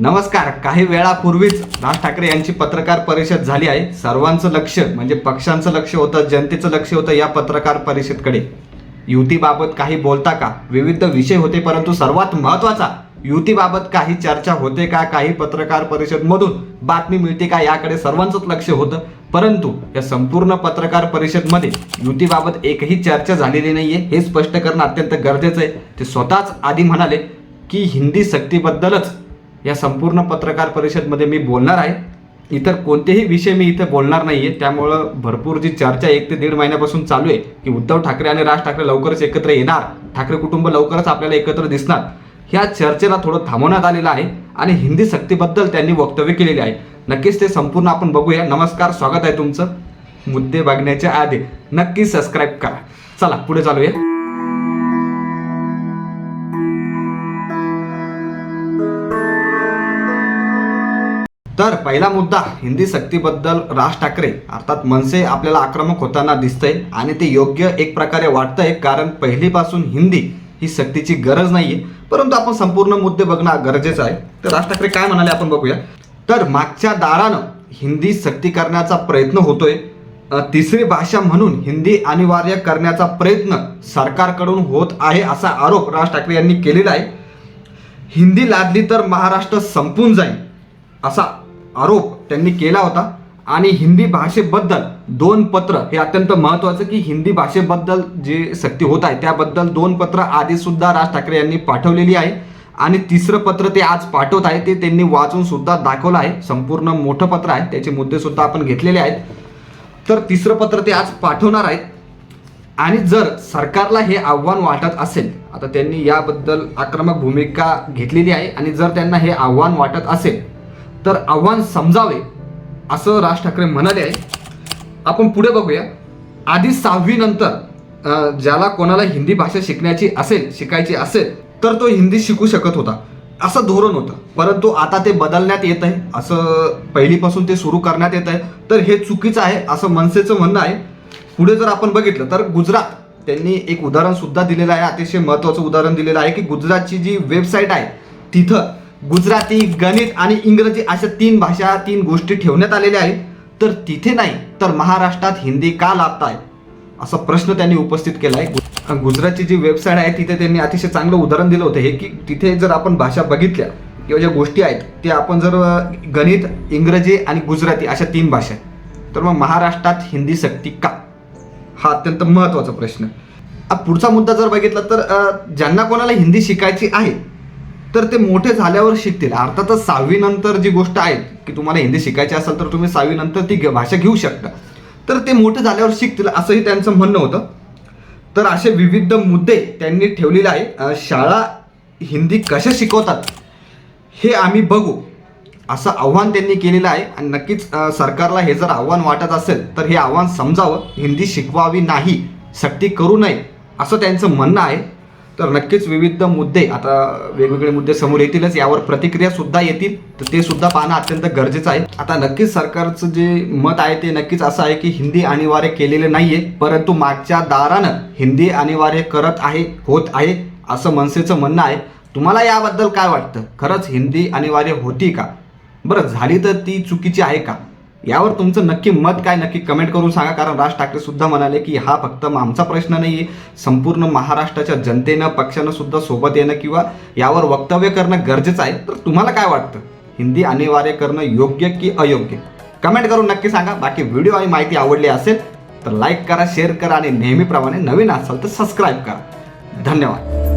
नमस्कार. काही वेळापूर्वीच राज ठाकरे यांची पत्रकार परिषद झाली आहे. सर्वांचं लक्ष म्हणजे पक्षांचं लक्ष होतं जनतेचं लक्ष होतं या पत्रकार परिषदकडे. युतीबाबत काही बोलता का? विविध विषय होते परंतु सर्वात महत्त्वाचा युतीबाबत काही चर्चा होते का? काही पत्रकार परिषदमधून बातमी मिळते का? याकडे सर्वांचंच लक्ष होतं. परंतु या संपूर्ण पत्रकार परिषदमध्ये युतीबाबत एकही चर्चा झालेली नाही आहे हे स्पष्ट करणं अत्यंत गरजेचं आहे. ते स्वतःच आधी म्हणाले की हिंदी सक्तीबद्दलच या संपूर्ण पत्रकार परिषदमध्ये मी बोलणार आहे. इतर कोणतेही विषय मी इथे बोलणार नाही आहे त्यामुळं भरपूर जी चर्चा एक ते दीड महिन्यापासून चालू आहे की उद्धव ठाकरे आणि राज ठाकरे लवकरच एकत्र येणार. ठाकरे कुटुंब लवकरच आपल्याला एकत्र दिसणार. ह्या चर्चेला थोडं थांबवण्यात आलेलं आहे आणि हिंदी सक्तीबद्दल त्यांनी वक्तव्य केलेले आहे. नक्कीच ते संपूर्ण आपण बघूया. नमस्कार स्वागत आहे तुमचं. मुद्दे बघण्याच्या आधी नक्की सबस्क्राईब करा. चला पुढे चालूया. तर पहिला मुद्दा हिंदी सक्तीबद्दल राज ठाकरे. अर्थात मनसे आपल्याला आक्रमक होताना दिसतंय आणि ते योग्य एक प्रकारे वाटतंय कारण पहिलीपासून हिंदी ही सक्तीची गरज नाहीये. परंतु आपण संपूर्ण मुद्दे बघणं गरजेचं आहे. तर राज ठाकरे काय म्हणाले आपण बघूया. तर मागच्या दारानं हिंदी सक्ती करण्याचा प्रयत्न होतोय. तिसरी भाषा म्हणून हिंदी अनिवार्य करण्याचा प्रयत्न सरकारकडून होत आहे असा आरोप राज ठाकरे यांनी केलेला आहे. हिंदी लादली तर महाराष्ट्र संपून जाईल असा आरोप त्यांनी केला होता. आणि हिंदी भाषेबद्दल दोन पत्र हे अत्यंत महत्वाचं की हिंदी भाषेबद्दल जे सक्ती होत आहे त्याबद्दल दोन पत्र आधीसुद्धा राज ठाकरे यांनी पाठवलेली आहे. आणि तिसरं पत्र ते आज पाठवत आहे ते त्यांनी वाचून सुद्धा दाखवलं आहे. संपूर्ण मोठं पत्र आहे त्याचे मुद्दे सुद्धा आपण घेतलेले आहेत. तर तिसरं पत्र ते आज पाठवणार आहेत. आणि जर सरकारला हे आव्हान वाटत असेल आता त्यांनी याबद्दल आक्रमक भूमिका घेतलेली आहे. आणि जर त्यांना हे आव्हान वाटत असेल तर आव्हान समजावे असं राज ठाकरे म्हणाले आहे. आपण पुढे बघूया. आधी सहावी नंतर ज्याला कोणाला हिंदी भाषा शिकण्याची असेल शिकायची असेल तर तो हिंदी शिकू शकत होता. असं धोरण होतं. परंतु आता ते बदलण्यात येत आहे. असं पहिलीपासून ते सुरू करण्यात येत आहे. तर हे चुकीचं आहे असं मनसेचं म्हणणं आहे. पुढे जर आपण बघितलं तर गुजरात त्यांनी एक उदाहरण सुद्धा दिलेलं आहे. अतिशय महत्त्वाचं उदाहरण दिलेलं आहे की गुजरातची जी वेबसाईट आहे तिथं गुजराती गणित आणि इंग्रजी अशा तीन भाषा तीन गोष्टी ठेवण्यात आलेल्या आहेत. तर तिथे नाही तर महाराष्ट्रात हिंदी का लाभताय? असा प्रश्न त्यांनी उपस्थित केला आहे गुजरातची जी वेबसाईट आहे तिथे त्यांनी अतिशय चांगलं उदाहरण दिलं होतं. हे की तिथे जर आपण भाषा बघितल्या किंवा ज्या गोष्टी आहेत त्या आपण जर गणित इंग्रजी आणि गुजराती अशा तीन भाषा तर मग महाराष्ट्रात हिंदी सक्ती का? हा अत्यंत महत्त्वाचा प्रश्न. पुढचा मुद्दा जर बघितला तर ज्यांना कोणाला हिंदी शिकायची आहे तर ते मोठे झाल्यावर शिकतील. अर्थातच सहावी नंतर जी गोष्ट आहे की तुम्हाला हिंदी शिकायची असेल तर तुम्ही सहावी नंतर ती भाषा घेऊ शकता. तर ते मोठे झाल्यावर शिकतील असंही त्यांचं म्हणणं होतं. तर असे विविध मुद्दे त्यांनी ठेवलेले आहे शाळा हिंदी कशा शिकवतात हे आम्ही बघू. असं आव्हान त्यांनी केलेलं आहे. आणि नक्कीच सरकारला हे जर आव्हान वाटत असेल तर हे आव्हान समजावं. हिंदी शिकवावी नाही सक्ती करू नये असं त्यांचं म्हणणं आहे. तर नक्कीच विविध मुद्दे आता वेगवेगळे मुद्दे समोर येतीलच यावर प्रतिक्रिया सुद्धा येतील तर ते सुद्धा पाहणं अत्यंत गरजेचं आहे. आता नक्कीच सरकारचं जे मत आहे ते नक्कीच असं आहे की हिंदी अनिवार्य केलेले नाहीये परंतु मागच्या दारानं हिंदी अनिवार्य करत आहे होत आहे असं मनसेचं म्हणणं आहे. तुम्हाला याबद्दल काय वाटतं? खरंच हिंदी अनिवार्य होती का? बरं झाली तर ती चुकीची आहे का? यावर तुमचं नक्की मत काय नक्की कमेंट करून सांगा. कारण राज ठाकरे सुद्धा म्हणाले की हा फक्त आमचा प्रश्न नाही आहे संपूर्ण महाराष्ट्राच्या जनतेनं पक्षानं सुद्धा सोबत येणं किंवा यावर वक्तव्य करणं गरजेचं आहे. तर तुम्हाला काय वाटतं? हिंदी अनिवार्य करणं योग्य की अयोग्य? कमेंट करून नक्की सांगा. बाकी व्हिडिओ आणि माहिती आवडली असेल तर लाईक करा शेअर करा आणि नेहमीप्रमाणे नवीन असाल तर सबस्क्राईब करा. धन्यवाद.